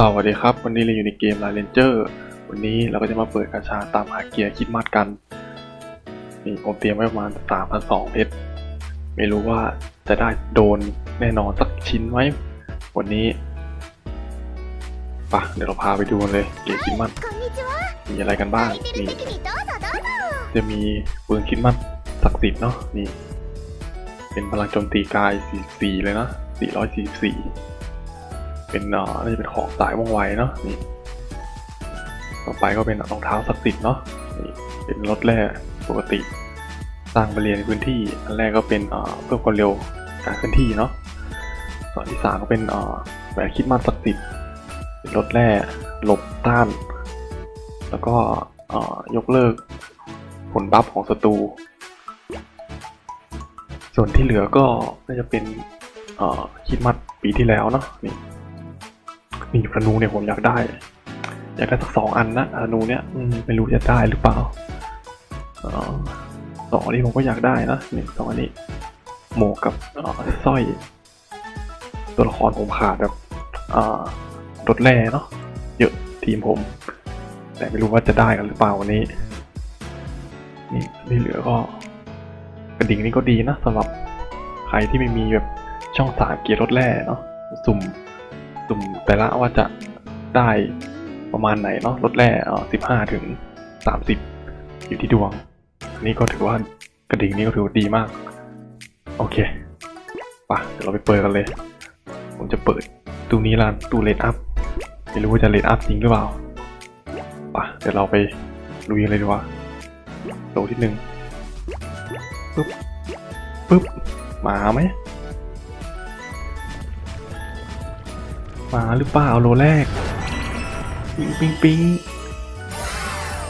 สวัสดีครับ วันนี้เราอยู่ในเกมลายเลนเจอร์วันนี้เราก็จะมาเปิดกระชาตามหาเกียร์คิดมัดกันนี่ผมเตรียมไว้ประมาณ3,200เพชรไม่รู้ว่าจะได้โดนแน่นอนสักชิ้นไหมวันนี้ปะเดี๋ยวเราพาไปดูเลยเกียร์คิดมัดมีอะไรกันบ้างนี่จะมีปืนคิดมัดศักดิ์สิทธิ์เนาะนี่ เป็นพลังโจมตีกาย44เลยนะ444 เป็นอ่อน่าจะเป็นของสายว่องไวเนาะนี่ต่อไปก็เป็นรองเท้าศักดิ์สิทธิ์เนาะนี่เป็นรถแร่ปกติ สร้างบริเวณพื้นที่ อันแรกก็เป็นเอ่อเพิ่มความเร็วการเคลื่อนที่เนาะส่วนที่สามก็เป็นเอ่อแหวนคิดมัดศักดิ์สิทธิ์เป็นรถแร่หลบต้าน แล้วก็เอ่อยกเลิกผลบัฟของศัตรู ส่วนที่เหลือก็น่าจะเป็นเอ่อคิดมัดปีที่แล้วเนาะนี่ นี่ธนูเนี่ยผมอยากได้ อยากได้สักสองอันนะธนูเนี่ยไม่รู้จะได้หรือเปล่าสองอันนี้ผมก็อยากได้นะนี่สองอันนี้ หมวกกับสร้อย ตัวละครผมขาดแบบรถแร่เนาะเยอะทีมผม แต่ไม่รู้ว่าจะได้กันหรือเปล่าวันนี้ นี่ที่เหลือก็กระดิ่งนี่ก็ดีนะสำหรับใครที่ไม่มีแบบช่องสามเกียร์รถแร่เนาะสุ่ม สุ่มแต่ละว่าจะได้ประมาณไหนเนาะรถแร่เออสิบห้าถึงสามสิบอยู่ที่ดวงนี่ก็ถือว่ากระดิ่งนี่ก็ถือว่าดีมาก โอเคปะเดี๋ยวเราไปเปิดกันเลย ผมจะเปิดตู้นี้ร้านตู้เลดอัพไม่รู้ว่าจะเลดอัพจริงหรือเปล่าปะเดี๋ยวเราไปลุยกันเลยดีกว่าโหลที่หนึ่งปึ๊บปึ๊บมาไหม มาหรือเปล่าโลแรก ปิ๊งปิ๊งปิ๊ง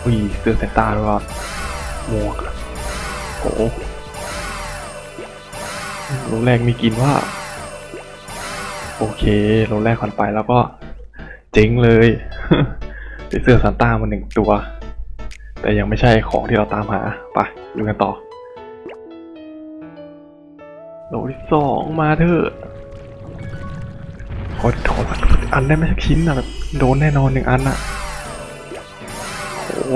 อุ้ยเสื้อแซนต้าด้วยวะหมวกโอ้โหโลแรกมีกินว่า โอเคโลแรกผ่านไปแล้วก็เจ๋งเลยได้เสื้อซานต้ามาหนึ่งตัว แต่ยังไม่ใช่ของที่เราตามหาไปดูกันต่อโลที่สองมาเถอะ อขอสักอันได้ไหมสักชิ้นอะโดนแน่นอนหนึ่งอันอะโอ้โห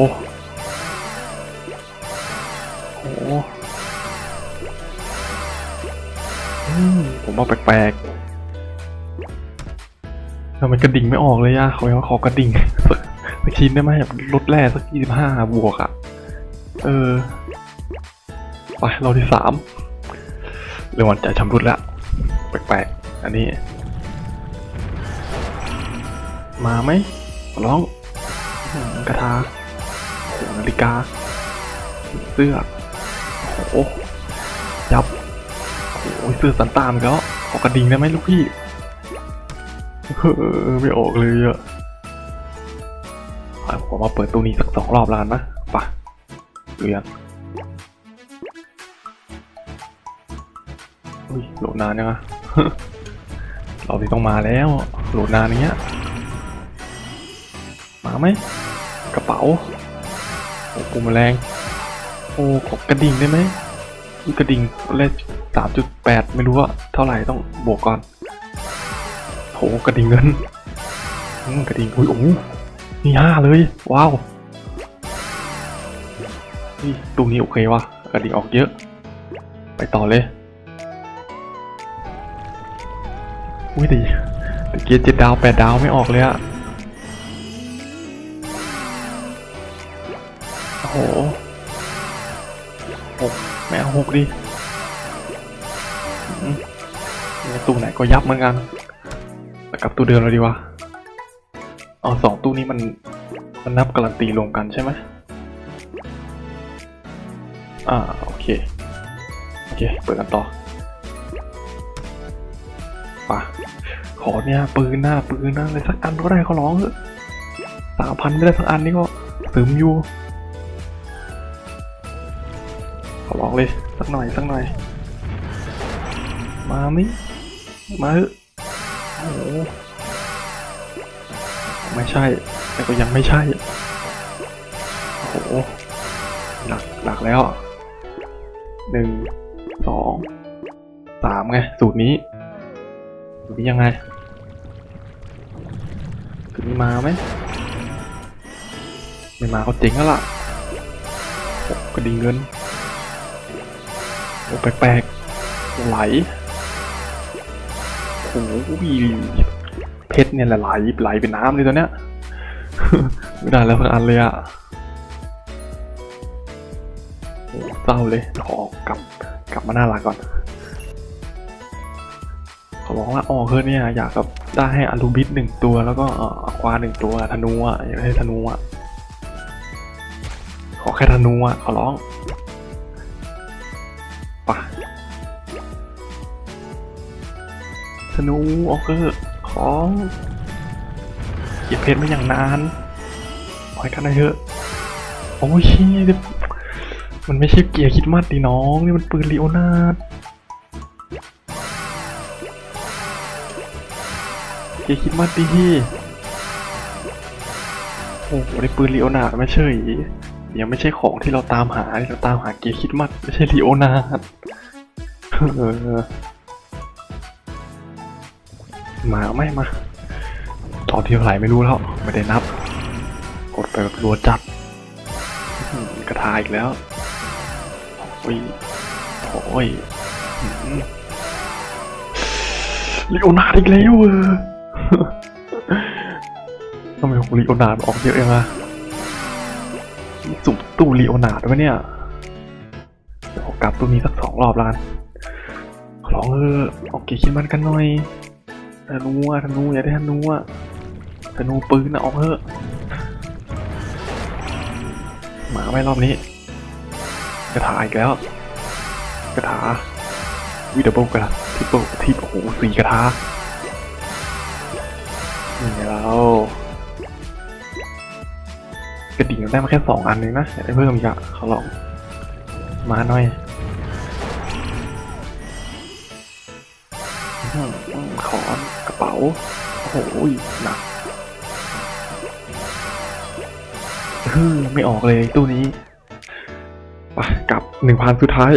โอ้โหอืมผมว่าแปลกๆทำไมกระดิ่งไม่ออกเลยอะเขาขาขอกระดิ่งสักสักชิ้นได้ไหมแบบลดแร่สักยี่สิบห้าบวกอะเออไปเราที่สามเรื่องวันใจชำรุดแล้วแปลกๆอันนี้ มาไหมร้องกระทาหนาฬิกา เสื้อโอ้โยับโอ้โหเสื้อสันตามกแล้วขอกระดิ่งได้ไหมลูกพี่เออไม่ออกเลยอะอะผมมาเปิดตู้นี้สักสองรอบแล้วกันนะปะเรียนอุ้ยโหลดนานยังอะเราที่ต้องมาแล้วโหลดนานอย่างเงี้ย มาไหมกระเป๋าโอ้ปูแมลงโอ้ขอกระดิ่งได้ไหมกระดิ่งเลขสามจุดแปดไม่รู้ว่าเท่าไหร่ต้องบวกก่อนโหกระดิ่งเงินกระดิ่งอุ้ยโอ้โหนี่ห้าเลย ว้าวนี่ตู้นี้โอเควะกระดิ่งออกเยอะ ไปต่อเลยอุ้ยดีตะเกียร์เจ็ดดาวแปดดาวไม่ออกเลยอะ โอ้โหหกไม่หกดิตู้ไหนก็ยับเหมือนกันแต่กับตู้เดิมเลยดีว่าอ๋อสองตู้นี้มันมันนับการันตีรวมกันใช่ไหมอ่าโอเค โอเค เปิดกันต่อป่ะขอเนี่ย ปืนหน้าปืนหน้าอะไรสักอันก็ได้เขาร้องเถอะสามพันไม่ได้สักอันนี่ก็ซึมอยู่ ขอองเลยสักหน่อยสักหน่อย มามิมมาเถอะโอ้ไม่ใช่ แต่ก็ยังไม่ใช่ โอ้โหหลักหลักแล้วหนึ่งสองสามไง สูตรนี้ สูตรนี้ยังไงมีมาไหมไม่มาก็เจ๋งแล้วล่ะโอ้กระดิเงิน โอ้แปลกๆไหลโอ้โหเพชรเนี่ยแหละไหลไหลเป็นน้ำเลยตัวเนี้ยไม่ได้แล้วสักอันเลยอะโอ้เศร้าเลยขอกลับกลับมาหน้าหลักก่อนเขาบอกว่าอ๋อเฮ้ยเนี่ยอยากกับได้ให้อารูบิสหนึ่งตัวแล้วก็อ่อควาหนึ่งตัวธนูอะอยากได้ธนูอะขอแค่ธนูอะขอร้อง นูออกเกอร์ของเก็บเพชรมาอย่างนานขอให้กันได้เถอะโอ้ยมันไม่ใช่เกียร์คิดมัดดิน้อง นี่มันปืนลีโอนาดเกียร์คิดมาดีโอ้โหได้ปืนลีโอนาดไม่ใช่ยังไม่ใช่ของที่เราตามหา เราตามหาเกียร์คิดมัดไม่ใช่ลีโอนาร์ดเออ มาไม่มาตอนที่เท่าไหร่ไม่รู้แล้ว ไม่ได้นับ กดไปแบบรัวจัดกระทาอีกแล้วโอ้ยโอ้ยลีโอนาดอีกแล้วเออทำไมของลีโอนาดออกเยอะเองอะสุ่มตู้ลีโอนาดไว้เนี่ยเดี๋ยวกลับตัวนี้สักสองรอบแล้วกัน ขอร้องเออออกเกียร์คิดมันกันหน่อย ธนูอะธนูอย่าได้ธนูอะธนูปืนอะออกเถอะหมาไม่รอบนี้กระถาอีกแล้ว กระถาวิดเบิลกระถาทิปเปิลทิปโอ้โหสี่กระถานี่เรากระดิ่งได้มาแค่สองอันเองนะอยากได้เพิ่มอีกอะเขาลองมาหน่อยขอน โอ้โหหนักฮึมไม่ออกเลยตู้นี้ไปกับหนึ่งพันสุดท้าย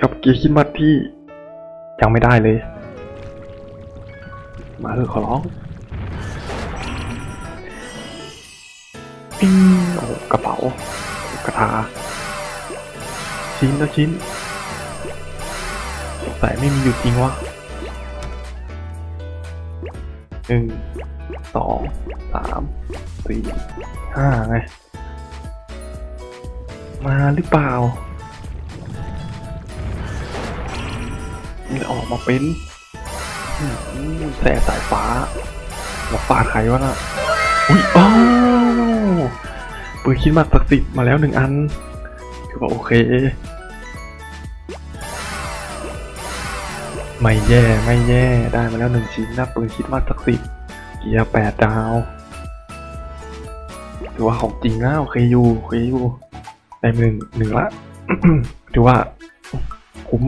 กับเกียร์คิดมัดที่ ยังไม่ได้เลย มาเถอะขอร้องปิ้งโอ้กระเป๋ากระทา ชิ้นละชิ้นสงสัยไม่มีอยู่จริงวะ หนึ่งสองสามสี่ห้าไง มาหรือเปล่ามันออกมาเป็นแสสายฟ้ามาฟาดใครวะน่ะ อุ้ยอ้าวปืนคิดมาศักสิทธิ์มาแล้วหนึ่งอัน คือว่าโอเค ไม่แย่ไม่แย่ได้มาแล้วหนึ่งชิ้นนะปืนคิดมาศักสิทธิ์เกียร์แปดดาวถือว่าของจริงนะโอเคอยู่โอเคอยู่ได้หนึ่งหนึ่งละถือว่า คุ้ม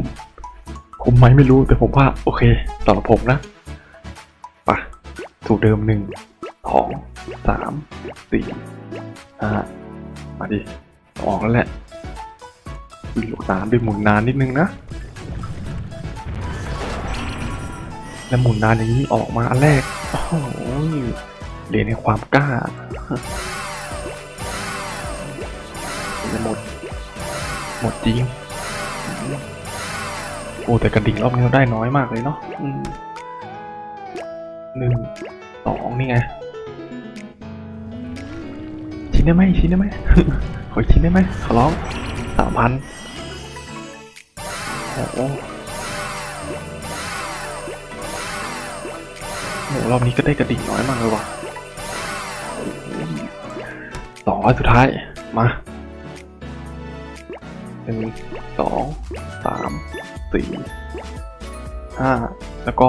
คุ้มไหมไม่รู้แต่ผมว่า โอเคสำหรับผมนะไปะสูตรเดิมหนึ่งสองสามสี่ห้ามาดิออกแล้วแหละวิ่งลูกนานด้วยหมุนนานนิดนึงนะ แล้วหมุนนานอย่างนี้ออกมาอันแรกโอ้โหเรียนในความกล้าจะหมด หมดจริง โอ้แต่กระดิ่งรอบนี้เราได้น้อยมากเลยเนาะหนึ่งสองนี่ไง ชิ้นได้ไหมชิ้นได้ไหมขอชิ้นได้ไหมขอร้องสามพันโอ้ โหรอบนี้ก็ได้กระดิ่งน้อยมากเลยว่ะสองร้อยสุดท้าย มาหนึ่งสองสามสี่ห้าแล้วก็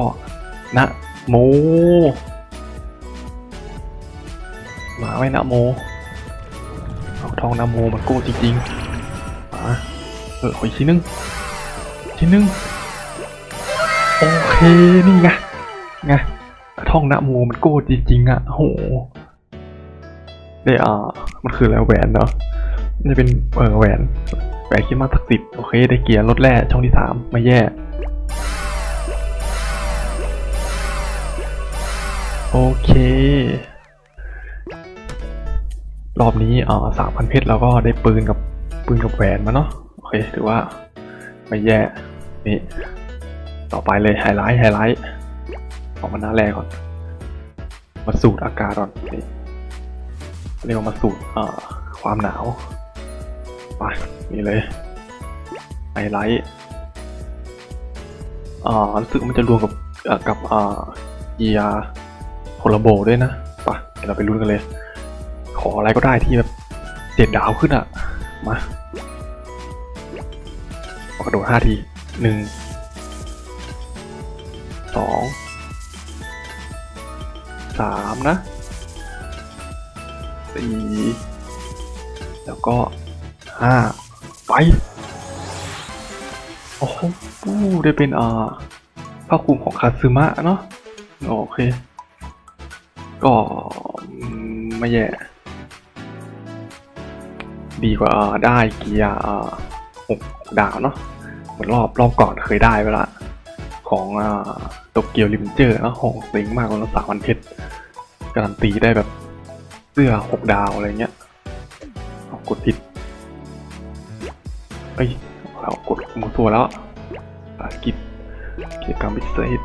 นะโม มาไว้นะโม เอาทองนะโมมันโก้จริงๆ มาเออขออีกชิ้นนึงชิ้นนึง โอเค นี่ไง ไง ท่องนะโมมันโก้จริงๆอะโหเดี๋ยอ่ามันคืออะไรแหวนเนาะนจะเป็นเออแหวนแหวนคิดมาสักสิบโอเคได้เกียร์รถแร่ช่องที่สามไม่แย่ โอเค รอบนี้อ่อสามพันเพชรเราก็ได้ปืนกับปืนกับแหวนมาเนาะโอเคถือว่าไม่แย่นี่ต่อไปเลยไฮไลท์ไฮไลท์ ออกมาหน้าแรกก่อน มาสูดอากาศก่อนนี่เรียกว่ามาสูดเอ่อความหนาวไปนี่เลยไฮไลท์อ่ารู้สึกมันจะรวมกับกับอ่าเกียร์โคลาโบด้วยนะไปเดี๋ยวเราไปลุ้นกันเลย ขออะไรก็ได้ที่แบบเจ็ดดาวขึ้นอะ มาขอกระโดดห้าทีหนึ่งสอง สามนะสี่แล้วก็ห้าไป โอ้โหได้เป็นอ่าผ้าคลุมของคาซึมะเนาะโอเค ก็ไม่แย่ ดีกว่าได้เกียร์หกดาวเนาะเหมือนรอบรอบก่อนเคยได้ไปละ ของโตเกียวลิมเจอร์นะของเซ็งมากกว่าสามพันเพชรการันตีได้แบบเสื้อหกดาวอะไรเงี้ยเอกดผิดเอ้ยเรากดมูตัวแล้วภารกิจกิจกรรมพิเศษ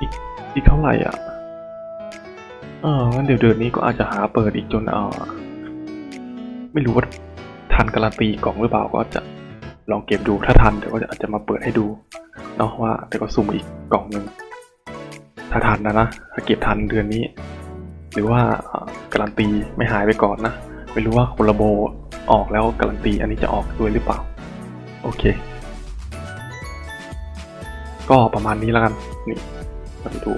อีกอีกเท่าไหร่อะเอองั้นเดี๋ยวเดือนนี้ก็อาจจะหาเปิดอีกจนเออไม่รู้ว่าทันการันตีกล่องหรือเปล่าก็จะลองเก็บดูถ้าทันเดี๋ยวก็อาจจะมาเปิดให้ดู เนาะว่าแต่ก็สุ่มอีกกล่องหนึ่งถ้าทันนะนะถ้าเก็บทันเดือนนี้ หรือว่าการันตีไม่หายไปก่อนนะไม่รู้ว่าโคลาโบออกแล้วการันตีอันนี้จะออกด้วยหรือเปล่า โอเค ก็ประมาณนี้แล้วกันนี่มาดู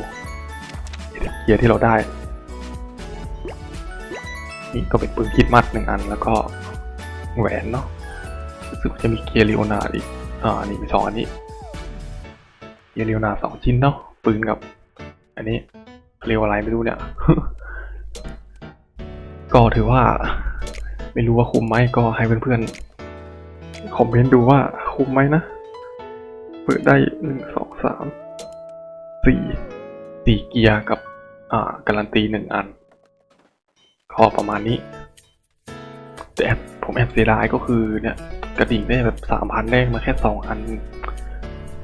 เกียร์ที่เราได้ นี่ก็เป็นปืนคิดมัดหนึ่งอันแล้วก็แหวนเนาะรู้สึกว่าจะมีเกียร์ลีโอนาร์ดอีกอ่านี่มีสองอันนี้ เยเรียวนาสองชิ้นเนาะปืนกับ อันนี้เรียวอะไรไม่รู้เนี่ย ก็ถือว่า ไม่รู้ว่าคุ้มไหมก็ให้เพื่อนๆคอมเมนต์ดูว่าคุ้มไหมนะเปิดได้หนึ่งสองสามสี่สี่เกียร์กับ อ่า การันตีหนึ่งอันก็ประมาณนี้ แต่แอบผมแอบเสียดายก็คือเนี่ย กระดิ่งได้แบบสามพันได้มาแค่สองอัน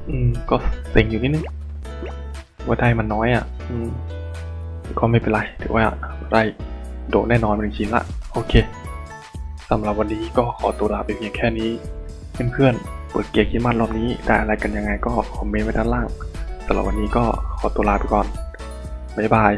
อืม ก็เซ็งอยู่นิดนึงว่าได้มันน้อยอะ อืม ก็ไม่เป็นไรถือว่าได้โดนแน่นอนเป็นชิ้นละโอเคสำหรับวันนี้ก็ขอตัวลาไปเพียงแค่นี้ เพื่อนๆเปิดเกียร์คิดมันรอบนี้ได้อะไรกันยังไงก็คอมเมนต์ไว้ด้านล่างสำหรับวันนี้ก็ขอตัวลาไปก่อนบ๊ายบาย